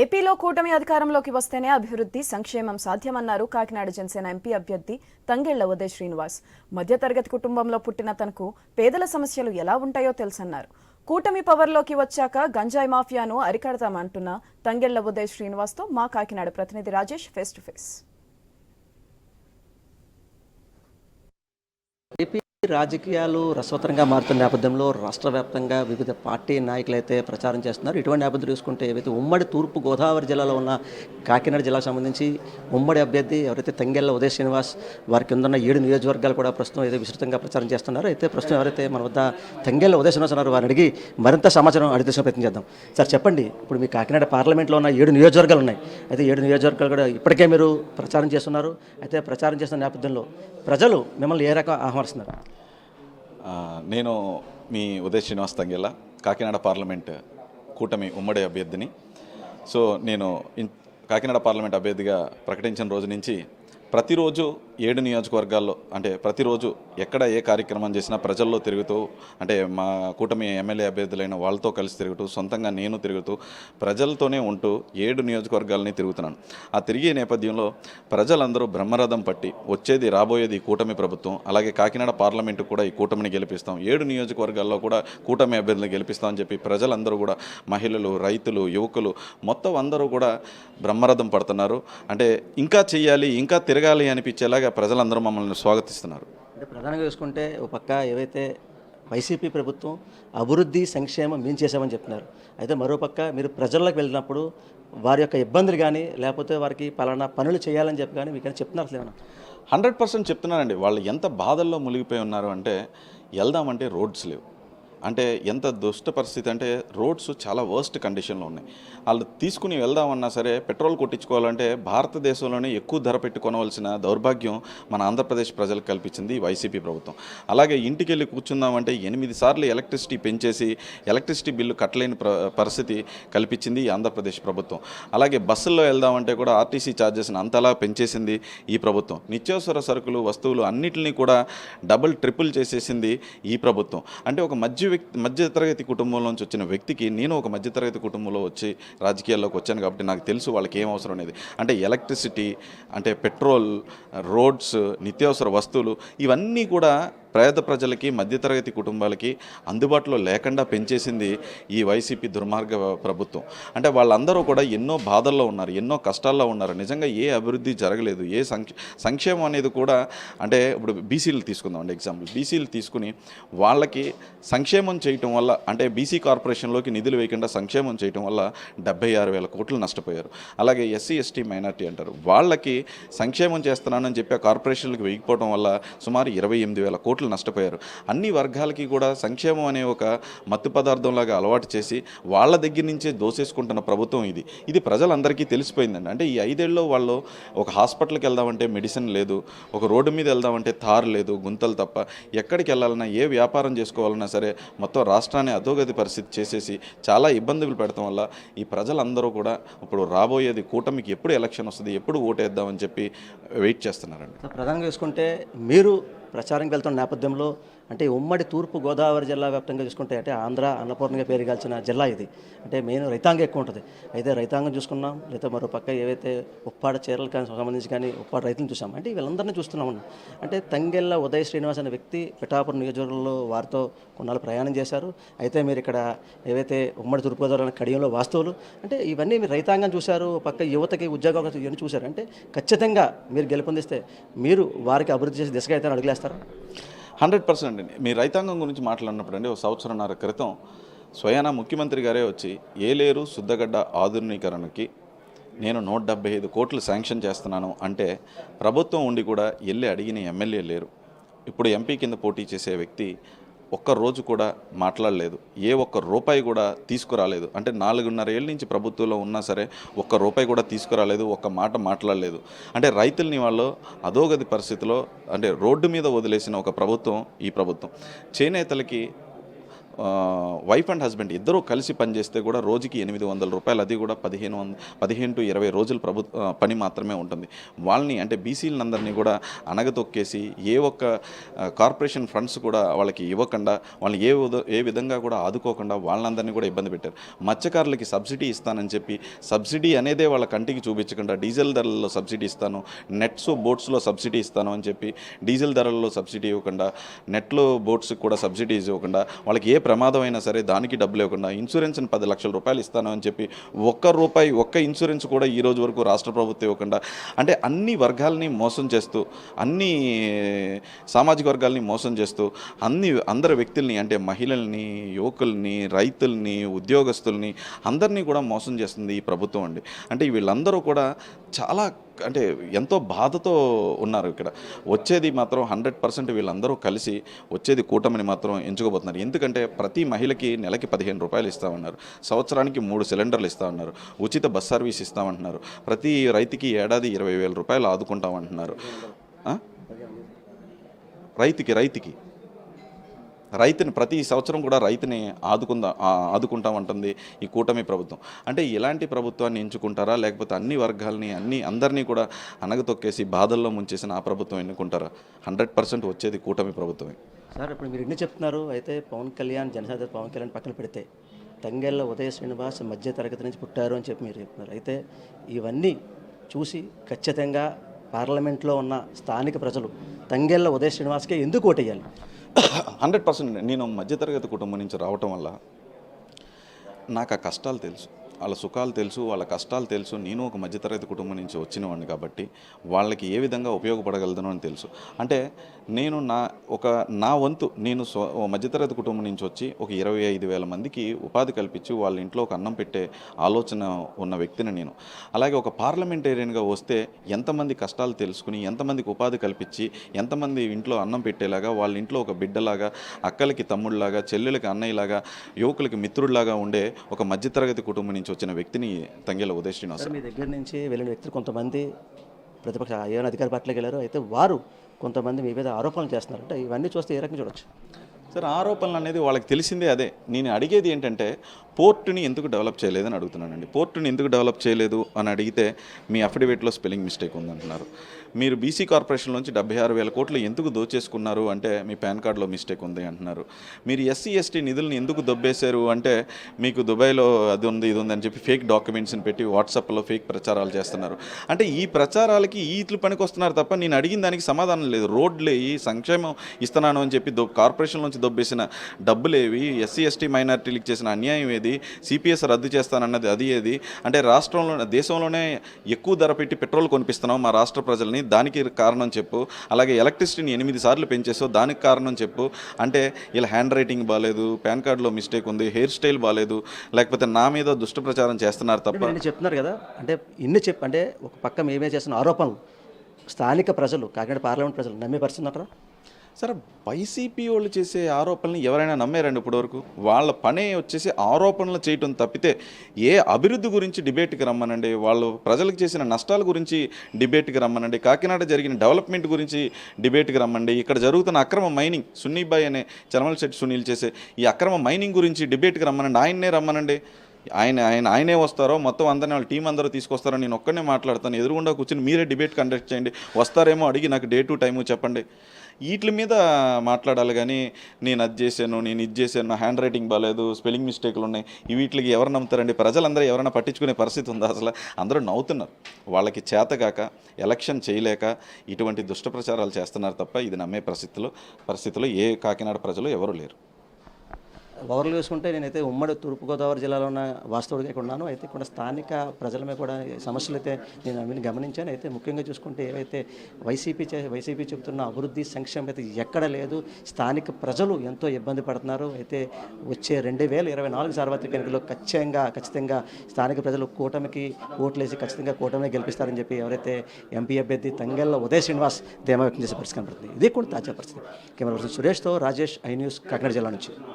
ఏపీలో కూటమి అధికారంలోకి వస్తేనే అభివృద్ధి సంక్షేమం సాధ్యమన్నారు కాకినాడ జనసేన ఎంపీ అభ్యర్థి తంగెళ్ళ ఉదయ్ శ్రీనివాస్. మధ్యతరగతి కుటుంబంలో పుట్టిన తనకు పేదల సమస్యలు ఎలా ఉంటాయో తెలుసన్నారు. కూటమి పవర్లోకి వచ్చాక గంజాయి మాఫియాను అరికడతామంటున్న తంగెళ్ళ ఉదయ్ శ్రీనివాస్తో మా కాకినాడ ప్రతినిధి రాజేష్ ఫేస్ టు ఫేస్. రాజకీయాలు రసవత్తరంగా మారుతున్న నేపథ్యంలో రాష్ట్ర వ్యాప్తంగా వివిధ పార్టీ నాయకులు అయితే ప్రచారం చేస్తున్నారు. ఇటువంటి నేపథ్యం చూసుకుంటే ఏవైతే ఉమ్మడి తూర్పు గోదావరి జిల్లాలో ఉన్న కాకినాడ జిల్లాకు సంబంధించి ఉమ్మడి అభ్యర్థి ఎవరైతే తంగెళ్ళ ఉదయ శ్రీనివాస్ వారి కింద ఉన్న ఏడు నియోజకవర్గాలు కూడా ప్రస్తుతం ఏదో విస్తృతంగా ప్రచారం చేస్తున్నారు. అయితే ప్రస్తుతం ఎవరైతే మన వద్ద తంగెళ్ళ ఉదయ శ్రీనివాస్ ఉన్నారు వారిని అడిగి మరింత సమాచారం అడిగి ప్రయత్నం చేద్దాం. సార్ చెప్పండి. ఇప్పుడు మీ కాకినాడ పార్లమెంట్లో ఉన్న ఏడు నియోజకవర్గాలు ఉన్నాయి. అయితే ఏడు నియోజకవర్గాలు కూడా ఇప్పటికే మీరు ప్రచారం చేస్తున్నారు. అయితే ప్రచారం చేస్తున్న నేపథ్యంలో ప్రజలు మిమ్మల్ని ఏ రకం ఆహ్వానిస్తున్నారు? నేను మీ ఉదయ్ శ్రీనివాస్ తంగెల్ల కాకినాడ పార్లమెంట్ కూటమి ఉమ్మడి అభ్యర్థిని. సో నేను ఇన్- కాకినాడ పార్లమెంట్ అభ్యర్థిగా ప్రకటించిన రోజు నుంచి ప్రతిరోజు ఏడు నియోజకవర్గాల్లో అంటే ప్రతిరోజు ఎక్కడ ఏ కార్యక్రమం చేసినా ప్రజల్లో తిరుగుతూ అంటే మా కూటమి ఎమ్మెల్యే అభ్యర్థులైన వాళ్ళతో కలిసి తిరుగుతూ సొంతంగా నేను తిరుగుతూ ప్రజలతోనే ఉంటూ ఏడు నియోజకవర్గాలని తిరుగుతున్నాను. ఆ తిరిగే నేపథ్యంలో ప్రజలందరూ బ్రహ్మరథం పట్టి వచ్చేది రాబోయేది ఈ కూటమి ప్రభుత్వం అలాగే కాకినాడ పార్లమెంటు కూడా ఈ కూటమిని గెలిపిస్తాం. ఏడు నియోజకవర్గాల్లో కూడా కూటమి అభ్యర్థులను గెలిపిస్తామని చెప్పి ప్రజలందరూ కూడా మహిళలు రైతులు యువకులు మొత్తం అందరూ కూడా బ్రహ్మరథం పడుతున్నారు. అంటే ఇంకా చేయాలి ఇంకా తిరగాలి అనిపించేలాగా ప్రజలందరూ మమ్మల్ని స్వాగతిస్తున్నారు. అంటే ప్రధానంగా చూసుకుంటే ఒక పక్క ఏవైతే వైసీపీ ప్రభుత్వం అభివృద్ధి సంక్షేమం మేము చేసామని చెప్తున్నారు. అయితే మరోపక్క మీరు ప్రజల్లోకి వెళ్ళినప్పుడు వారి యొక్క ఇబ్బందులు కానీ లేకపోతే వారికి పలానా పనులు చేయాలని చెప్పి కానీ మీకు చెప్తున్నారు అసలు ఏమన్నా హండ్రెడ్ పర్సెంట్ చెప్తున్నానండి. వాళ్ళు ఎంత బాధల్లో మునిగిపోయి ఉన్నారు అంటే వెళ్దామంటే రోడ్స్ లేవు. అంటే ఎంత దుష్ట పరిస్థితి అంటే రోడ్స్ చాలా వర్స్ట్ కండిషన్లో ఉన్నాయి. వాళ్ళు తీసుకుని వెళ్దామన్నా సరే పెట్రోల్ కొట్టించుకోవాలంటే భారతదేశంలోనే ఎక్కువ ధర పెట్టి కొనవలసిన దౌర్భాగ్యం మన ఆంధ్రప్రదేశ్ ప్రజలకు కల్పించింది వైసీపీ ప్రభుత్వం. అలాగే ఇంటికి వెళ్ళి కూర్చుందామంటే ఎనిమిది సార్లు ఎలక్ట్రిసిటీ పెంచేసి ఎలక్ట్రిసిటీ బిల్లు కట్టలేని ప్ర పరిస్థితి కల్పించింది ఈ ఆంధ్రప్రదేశ్ ప్రభుత్వం. అలాగే బస్సుల్లో వెళ్దామంటే కూడా ఆర్టీసీ ఛార్జెస్ని అంతలా పెంచేసింది ఈ ప్రభుత్వం. నిత్యావసర సరుకులు వస్తువులు అన్నింటినీ కూడా డబుల్ ట్రిపుల్ చేసేసింది ఈ ప్రభుత్వం. అంటే ఒక మధ్య వ్యక్తి మధ్యతరగతి కుటుంబంలోంచి వచ్చిన వ్యక్తికి నేను ఒక మధ్యతరగతి కుటుంబంలో వచ్చి రాజకీయాల్లోకి వచ్చాను కాబట్టి నాకు తెలుసు వాళ్ళకి ఏం అవసరం అనేది. అంటే ఎలక్ట్రిసిటీ అంటే పెట్రోల్ రోడ్స్ నిత్యావసర వస్తువులు ఇవన్నీ కూడా పేద ప్రజలకి మధ్యతరగతి కుటుంబాలకి అందుబాటులో లేకుండా పెంచేసింది ఈ వైసీపీ దుర్మార్గ ప్రభుత్వం. అంటే వాళ్ళందరూ కూడా ఎన్నో బాధల్లో ఉన్నారు ఎన్నో కష్టాల్లో ఉన్నారు. నిజంగా ఏ అభివృద్ధి జరగలేదు ఏ సంక్షేమం అనేది కూడా అంటే ఇప్పుడు బీసీలు తీసుకుందాం అండి ఎగ్జాంపుల్. బీసీలు తీసుకుని వాళ్ళకి సంక్షేమం చేయటం వల్ల అంటే బీసీ కార్పొరేషన్లోకి నిధులు వేయకుండా సంక్షేమం చేయటం వల్ల డెబ్బై ఆరు వేల కోట్లు నష్టపోయారు. అలాగే ఎస్సీ ఎస్టీ మైనార్టీ అంటారు. వాళ్ళకి సంక్షేమం చేస్తున్నానని చెప్పి ఆ కార్పొరేషన్లకు వేయకపోవడం వల్ల సుమారు ఇరవై ఎనిమిది వేల కోట్లు నష్టపోయారు. అన్ని వర్గాలకి కూడా సంక్షేమం అనే ఒక మత్తు పదార్థంలాగా అలవాటు చేసి వాళ్ళ దగ్గర నుంచే దోసేసుకుంటున్న ప్రభుత్వం ఇది. ఇది ప్రజలందరికీ తెలిసిపోయిందండి. అంటే ఈ ఐదేళ్ళలో వాళ్ళు ఒక హాస్పిటల్కి వెళ్దామంటే మెడిసిన్ లేదు ఒక రోడ్డు మీద వెళ్దామంటే తారు లేదు గుంతలు తప్ప ఎక్కడికి వెళ్ళాలన్నా ఏ వ్యాపారం చేసుకోవాలన్నా సరే మొత్తం రాష్ట్రాన్ని అధోగతి పరిస్థితి చేసేసి చాలా ఇబ్బందులు పెడతాం వల్ల ఈ ప్రజలందరూ కూడా ఇప్పుడు రాబోయేది కూటమికి ఎప్పుడు ఎలక్షన్ వస్తుంది ఎప్పుడు ఓటేద్దామని చెప్పి వెయిట్ చేస్తున్నారండి. ప్రధానంగా చూసుకుంటే మీరు ప్రచారంకి వెళ్తున్న నేపథ్యంలో అంటే ఉమ్మడి తూర్పు గోదావరి జిల్లా వ్యాప్తంగా చూసుకుంటే అంటే ఆంధ్ర అన్నపూర్ణగా పేరుగాల్చిన జిల్లా ఇది. అంటే మెయిన్ రైతాంగం ఎక్కువ ఉంటుంది. అయితే రైతాంగం చూసుకున్నాం లేదా మరో పక్క ఏవైతే ఉప్పాడ చీరలు కానీ సంబంధించి కానీ ఉప్పాడ రైతులను చూసాం. అంటే వీళ్ళందరినీ చూస్తున్నాం అంటే తంగెళ్ళ ఉదయ్ శ్రీనివాస్ అనే వ్యక్తి పిఠాపురం నియోజకవర్గంలో వారితో కొన్నాళ్ళు ప్రయాణం చేశారు. అయితే మీరు ఇక్కడ ఏవైతే ఉమ్మడి తూర్పుగోదావరి అనే కడియంలో వాస్తవులు అంటే ఇవన్నీ మీరు రైతాంగం చూశారు పక్క యువతకి ఉద్యోగ అవకాశాలు ఇవన్నీ చూశారు. అంటే ఖచ్చితంగా మీరు గెలుపొందిస్తే మీరు వారికి అభివృద్ధి చేసే దిశగా అయితే అడుగులేస్తారు. హండ్రెడ్ పర్సెంట్ అండి. మీ రైతాంగం గురించి మాట్లాడినప్పుడు అండి ఒక సంవత్సరంన్నర క్రితం స్వయాన ముఖ్యమంత్రి గారే వచ్చి ఏలేరు శుద్ధగడ్డ ఆధునీకరణకి నేను నూట డెబ్బై ఐదు కోట్లు శాంక్షన్ చేస్తున్నాను అంటే ప్రభుత్వం ఉండి కూడా వెళ్ళి అడిగిన ఎమ్మెల్యే లేరు. ఇప్పుడు ఎంపీ కింద పోటీ చేసే వ్యక్తి ఒక్క రోజు కూడా మాట్లాడలేదు. ఏ ఒక్క రూపాయి కూడా తీసుకురాలేదు. అంటే నాలుగున్నర ఏళ్ళ నుంచి ప్రభుత్వంలో ఉన్నా సరే ఒక్క రూపాయి కూడా తీసుకురాలేదు ఒక్క మాట మాట్లాడలేదు. అంటే రైతుల్ని వాళ్ళు అధోగతి పరిస్థితిలో అంటే రోడ్డు మీద వదిలేసిన ఒక ప్రభుత్వం ఈ ప్రభుత్వం. చేనేతలకి వైఫ్ అండ్ హస్బెండ్ ఇద్దరూ కలిసి పనిచేస్తే కూడా రోజుకి ఎనిమిది వందల రూపాయలు అది కూడా పదిహేను వంద పదిహేను టు ఇరవై రోజులు ప్రభుత్వ పని మాత్రమే ఉంటుంది. వాళ్ళని అంటే బీసీలందరినీ కూడా అనగతొక్కేసి ఏ ఒక్క కార్పొరేషన్ ఫండ్స్ కూడా వాళ్ళకి ఇవ్వకుండా వాళ్ళని ఏ విధ- ఏ విధంగా కూడా ఆదుకోకుండా వాళ్ళందరినీ కూడా ఇబ్బంది పెట్టారు. మత్స్యకారులకి సబ్సిడీ ఇస్తానని చెప్పి సబ్సిడీ అనేదే వాళ్ళ కంటికి చూపించకుండా డీజిల్ ధరల్లో సబ్సిడీ ఇస్తాను నెట్స్ బోట్స్లో సబ్సిడీ ఇస్తాను అని చెప్పి డీజిల్ ధరల్లో సబ్సిడీ ఇవ్వకుండా నెట్లో బోట్స్కి కూడా సబ్సిడీస్ ఇవ్వకుండా వాళ్ళకి ఏ ప్రమాదం అయినా సరే దానికి డబ్బులు ఇవ్వకుండా ఇన్సూరెన్స్ని పది లక్షల రూపాయలు ఇస్తాను అని చెప్పి ఒక్క రూపాయి ఒక్క ఇన్సూరెన్స్ కూడా ఈ రోజు వరకు రాష్ట్ర ప్రభుత్వం ఇవ్వకుండా అంటే అన్ని వర్గాల్ని మోసం చేస్తూ అన్ని సామాజిక వర్గాల్ని మోసం చేస్తూ అన్ని అందరి వ్యక్తుల్ని అంటే మహిళల్ని యువకుల్ని రైతుల్ని ఉద్యోగస్తుల్ని అందరినీ కూడా మోసం చేస్తుంది ఈ ప్రభుత్వం అండి. అంటే వీళ్ళందరూ కూడా చాలా అంటే ఎంతో బాధతో ఉన్నారు ఇక్కడ. వచ్చేది మాత్రం హండ్రెడ్ పర్సెంట్ వీళ్ళందరూ కలిసి వచ్చేది కూటమిని మాత్రం ఎంచుకోబోతున్నారు. ఎందుకంటే ప్రతి మహిళకి నెలకి పదిహేను రూపాయలు ఇస్తామన్నారు. సంవత్సరానికి మూడు సిలిండర్లు ఇస్తామన్నారు. ఉచిత బస్ సర్వీస్ ఇస్తామంటున్నారు. ప్రతి రైతుకి ఏడాది ఇరవై వేల రూపాయలు ఆదుకుంటామంటున్నారు. రైతుకి రైతుకి. రైతుని ప్రతి సంవత్సరం కూడా రైతుని ఆదుకుందా ఆదుకుంటాం ఆదుకుంటామంటుంది ఈ కూటమి ప్రభుత్వం. అంటే ఇలాంటి ప్రభుత్వాన్ని ఎంచుకుంటారా? లేకపోతే అన్ని వర్గాలని అన్ని అందరినీ కూడా అనగతొక్కేసి బాధల్లో ముంచేసిన ఆ ప్రభుత్వం ఎన్నుకుంటారా? హండ్రెడ్ పర్సెంట్ వచ్చేది కూటమి ప్రభుత్వమే. సార్ ఇప్పుడు మీరు ఎన్ని చెప్తున్నారు? అయితే పవన్ కళ్యాణ్ జనసేన పవన్ కళ్యాణ్ పక్కన పెడితే తంగెళ్ళ ఉదయ శ్రీనివాస్ మధ్య తరగతి నుంచి పుట్టారు అని చెప్పి మీరు చెప్తున్నారు. అయితే ఇవన్నీ చూసి ఖచ్చితంగా పార్లమెంట్లో ఉన్న స్థానిక ప్రజలు తంగెళ్ళ ఉదయ శ్రీనివాస్కే ఎందుకు ఓటేయాలి? హండ్రెడ్ పర్సెంట్ నేను మధ్యతరగతి కుటుంబం నుంచి రావటం వల్ల నాకు ఆ కష్టాలు తెలుసు. వాళ్ళ సుఖాలు తెలుసు వాళ్ళ కష్టాలు తెలుసు. నేను ఒక మధ్యతరగతి కుటుంబం నుంచి వచ్చినవాడిని కాబట్టి వాళ్ళకి ఏ విధంగా ఉపయోగపడగలదనో అని తెలుసు. అంటే నేను నా ఒక నా వంతు నేను స్వ మధ్యతరగతి కుటుంబం నుంచి వచ్చి ఒక ఇరవై ఐదు వేల మందికి ఉపాధి కల్పించి వాళ్ళ ఇంట్లో ఒక అన్నం పెట్టే ఆలోచన ఉన్న వ్యక్తిని నేను. అలాగే ఒక పార్లమెంటేరియన్గా వస్తే ఎంతమంది కష్టాలు తెలుసుకుని ఎంతమందికి ఉపాధి కల్పించి ఎంతమంది ఇంట్లో అన్నం పెట్టేలాగా వాళ్ళ ఇంట్లో ఒక బిడ్డలాగా అక్కలకి తమ్ముళ్ళలాగా చెల్లెలకి అన్నయ్యలాగా యువకులకి మిత్రుడిలాగా ఉండే ఒక మధ్యతరగతి కుటుంబం నుంచి వచ్చిన వ్యక్తిని తంగేల ఉదయ శ్రీనివాస సార్ మీ దగ్గర నుంచి వెళ్ళిన వ్యక్తులు కొంతమంది ప్రతిపక్ష ఏమైనా అధికార పార్టీలోకి వెళ్ళారు అయితే వారు కొంతమంది మీ మీద ఆరోపణలు చేస్తున్నారు. అంటే ఇవన్నీ చూస్తే ఏ రకంగా చూడొచ్చు? సరే ఆరోపణలు అనేది వాళ్ళకి తెలిసిందే అదే. నేను అడిగేది ఏంటంటే పోర్టుని ఎందుకు డెవలప్ చేయలేదని అడుగుతున్నానండి. పోర్టుని ఎందుకు డెవలప్ చేయలేదు అని అడిగితే మీ అఫిడవిట్లో స్పెల్లింగ్ మిస్టేక్ ఉందంటున్నారు. మీరు బీసీ కార్పొరేషన్ నుంచి డెబ్బై ఆరు వేల కోట్లు ఎందుకు దోచేసుకున్నారు? అంటే మీ పాన్ కార్డులో మిస్టేక్ ఉంది అంటున్నారు. మీరు ఎస్సీ ఎస్టీ నిధులను ఎందుకు దొబ్బేశారు? అంటే మీకు దుబాయ్లో అది ఉంది ఇది ఉంది అని చెప్పి ఫేక్ డాక్యుమెంట్స్ని పెట్టి వాట్సాప్లో ఫేక్ ప్రచారాలు చేస్తున్నారు. అంటే ఈ ప్రచారాలకి ఈట్లు పనికి వస్తున్నారు తప్ప నేను అడిగిన దానికి సమాధానం లేదు. రోడ్లు వేయి సంక్షేమం ఇస్తున్నాను అని చెప్పి దొ కార్పొరేషన్ నుంచి దొబ్బేసిన డబ్బులేవి ఎస్సీ ఎస్టీ మైనార్టీలకు చేసిన అన్యాయం ఏది? సిపిఎస్ రద్దు చేస్తానన్నది అది ఏది? అంటే రాష్ట్రంలో దేశంలోనే ఎక్కువ ధర పెట్టి పెట్రోల్ కొనిపిస్తున్నాం మా రాష్ట్ర ప్రజల్ని. దానికి కారణం చెప్పు. అలాగే ఎలక్ట్రిసిటీని ఎనిమిది సార్లు పెంచేసో దానికి కారణం చెప్పు. అంటే ఇలా హ్యాండ్ రైటింగ్ బాగాలేదు పాన్ కార్డులో మిస్టేక్ ఉంది హెయిర్ స్టైల్ బాగాలేదు లేకపోతే నా మీద దుష్ట ప్రచారం చేస్తున్నారు తప్ప చెప్తున్నారు కదా అంటే ఇన్ని చెప్పు అంటే ఒక పక్క మేమే చేసిన ఆరోపణలు స్థానిక ప్రజలు కాకినాడ పార్లమెంట్ ప్రజలు నమ్మే పరిస్థితి అంటారా సరే వైసీపీ వాళ్ళు చేసే ఆరోపణలు ఎవరైనా నమ్మారండి ఇప్పటివరకు? వాళ్ళ పనే వచ్చేసి ఆరోపణలు చేయటం తప్పితే ఏ అభివృద్ధి గురించి డిబేట్కి రమ్మనండి? వాళ్ళు ప్రజలకు చేసిన నష్టాల గురించి డిబేట్కి రమ్మనండి. కాకినాడ జరిగిన డెవలప్మెంట్ గురించి డిబేట్కి రమ్మండి. ఇక్కడ జరుగుతున్న అక్రమ మైనింగ్ సున్నీబాయ్ అనే చలమల శెట్టి సునీల్ చేసే ఈ అక్రమ మైనింగ్ గురించి డిబేట్కి రమ్మనండి. ఆయన్నే రమ్మనండి. ఆయన ఆయన ఆయనే వస్తారో మొత్తం అందరిని వాళ్ళ టీం అందరూ తీసుకొస్తారో నేను ఒక్కనే మాట్లాడతాను. ఎదురుగుండా కూర్చొని మీరే డిబేట్ కండక్ట్ చేయండి. వస్తారేమో అడిగి నాకు డే టు టైము చెప్పండి. వీటి మీద మాట్లాడాలి కానీ నేను అది చేశాను నేను ఇది చేశాను నా హ్యాండ్ రైటింగ్ బాగాలేదు స్పెల్లింగ్ మిస్టేక్లు ఉన్నాయి. ఈ వీటికి ఎవరు నమ్ముతారండి? ప్రజలందరూ ఎవరైనా పట్టించుకునే పరిస్థితి ఉందా అసలు? అందరూ నవ్వుతున్నారు. వాళ్ళకి చేతగాక ఎలక్షన్ చేయలేక ఇటువంటి దుష్ట ప్రచారాలు చేస్తున్నారు తప్ప ఇది నమ్మే పరిస్థితిలో పరిస్థితిలో ఏ కాకినాడ ప్రజలు ఎవరు లేరు. ఓవర్లు చూసుకుంటే నేనైతే ఉమ్మడి తూర్పుగోదావరి జిల్లాలో ఉన్న వాస్తవుడిగా ఉన్నాను. అయితే ఇక్కడ స్థానిక ప్రజల మీద కూడా సమస్యలు అయితే నేను గమనించాను. అయితే ముఖ్యంగా చూసుకుంటే ఏవైతే వైసీపీ చే వైసీపీ చెబుతున్న అభివృద్ధి సంక్షేమం అయితే ఎక్కడ లేదు స్థానిక ప్రజలు ఎంతో ఇబ్బంది పడుతున్నారు. అయితే వచ్చే రెండు వేల ఇరవై నాలుగు సార్వత్రిక ఎన్నికల్లో ఖచ్చితంగా ఖచ్చితంగా స్థానిక ప్రజలు కూటమికి ఓట్లేసి ఖచ్చితంగా కూటమిని గెలిపిస్తారని చెప్పి ఎవరైతే ఎంపీ అభ్యర్థి తంగెళ్ళ ఉదయ శ్రీనివాస్ ధీమా వ్యక్తం చేసే పరిస్థితి కనబడుతుంది ఇదే కూడా తాజా పరిస్థితి. కెమెరా పర్సన్ సురేష్తో రాజేష్ ఐ న్యూస్ కాకినాడ జిల్లా నుంచి.